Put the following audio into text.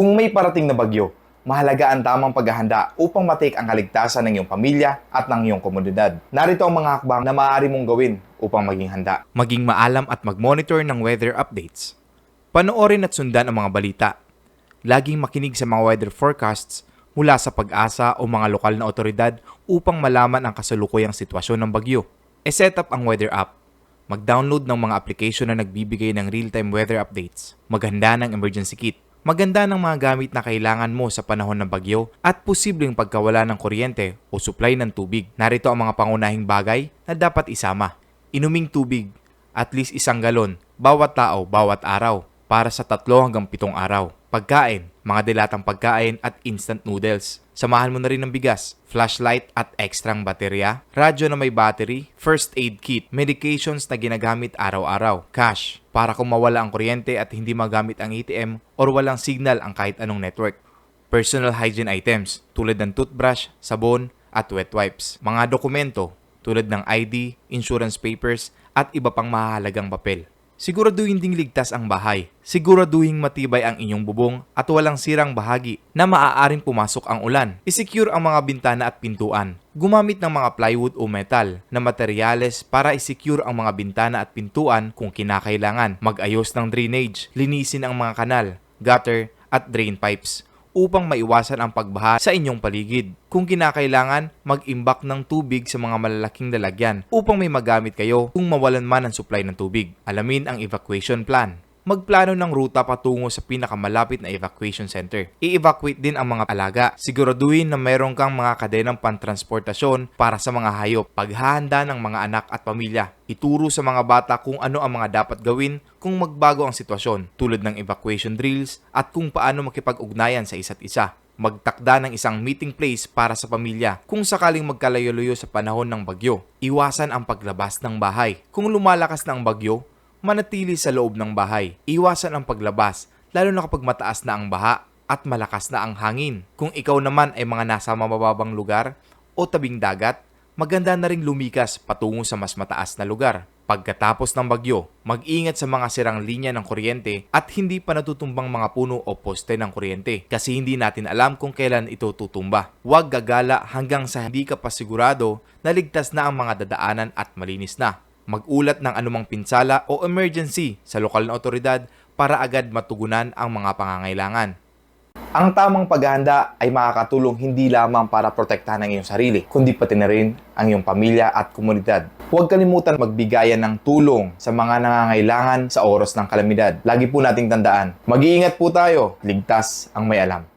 Kung may parating na bagyo, mahalaga ang tamang paghahanda upang matake ang kaligtasan ng iyong pamilya at ng iyong komunidad. Narito ang mga hakbang na maaari mong gawin upang maging handa. Maging maalam at mag-monitor ng weather updates. Panoorin at sundan ang mga balita. Laging makinig sa mga weather forecasts mula sa pag-asa o mga lokal na otoridad upang malaman ang kasalukuyang sitwasyon ng bagyo. E-set up ang weather app. Mag-download ng mga application na nagbibigay ng real-time weather updates. Maghanda ng emergency kit. Maganda ng mga gamit na kailangan mo sa panahon ng bagyo at posibleng pagkawala ng kuryente o supply ng tubig. Narito ang mga pangunahing bagay na dapat isama. Inuming tubig, at least isang galon, bawat tao, bawat araw, para sa tatlo hanggang pitong araw. Pagkain, mga dilatang pagkain at instant noodles. Samahan mo na rin ng bigas, flashlight at ekstrang baterya, radyo na may battery, first aid kit, medications na ginagamit araw-araw, cash, para kung mawala ang kuryente at hindi magamit ang ATM or walang signal ang kahit anong network. Personal hygiene items tulad ng toothbrush, sabon, at wet wipes. Mga dokumento tulad ng ID, insurance papers, at iba pang mahalagang papel. Siguraduhin ding ligtas ang bahay. Siguraduhin matibay ang inyong bubong at walang sirang bahagi na maaaring pumasok ang ulan. Isecure ang mga bintana at pintuan. Gumamit ng mga plywood o metal na materyales para isecure ang mga bintana at pintuan kung kinakailangan. Mag-ayos ng drainage, linisin ang mga kanal, gutter, at drain pipes upang maiwasan ang pagbaha sa inyong paligid. Kung kinakailangan, mag-imbak ng tubig sa mga malalaking lalagyan upang may magamit kayo kung mawalan man ang supply ng tubig. Alamin ang evacuation plan. Magplano ng ruta patungo sa pinakamalapit na evacuation center. I-evacuate din ang mga alaga. Siguraduhin na mayroon kang mga kadenang pantransportasyon para sa mga hayop. Paghahanda ng mga anak at pamilya. Ituro sa mga bata kung ano ang mga dapat gawin kung magbago ang sitwasyon tulad ng evacuation drills at kung paano makipag-ugnayan sa isa't isa magtakda ng isang meeting place para sa pamilya kung sakaling magkalayo-layo sa panahon ng bagyo. Iwasan ang paglabas ng bahay. Kung lumalakas ang bagyo, manatili sa loob ng bahay. Iwasan ang paglabas, lalo na kapag mataas na ang baha at malakas na ang hangin. Kung ikaw naman ay mga nasa mababang lugar o tabing dagat, maganda na ring lumikas patungo sa mas mataas na lugar. Pagkatapos ng bagyo, mag-ingat sa mga sirang linya ng kuryente at hindi pa natutumbang mga puno o poste ng kuryente kasi hindi natin alam kung kailan ito tutumba. Huwag gagala hanggang sa hindi ka pa sigurado na ligtas na ang mga dadaanan at malinis na. Mag-ulat ng anumang pinsala o emergency sa lokal na otoridad para agad matugunan ang mga pangangailangan. Ang tamang paghahanda ay makakatulong hindi lamang para protektahan ang iyong sarili, kundi pati na rin ang iyong pamilya at komunidad. Huwag kalimutan magbigayan ng tulong sa mga nangangailangan sa oras ng kalamidad. Lagi po nating tandaan, mag-iingat po tayo, ligtas ang may alam.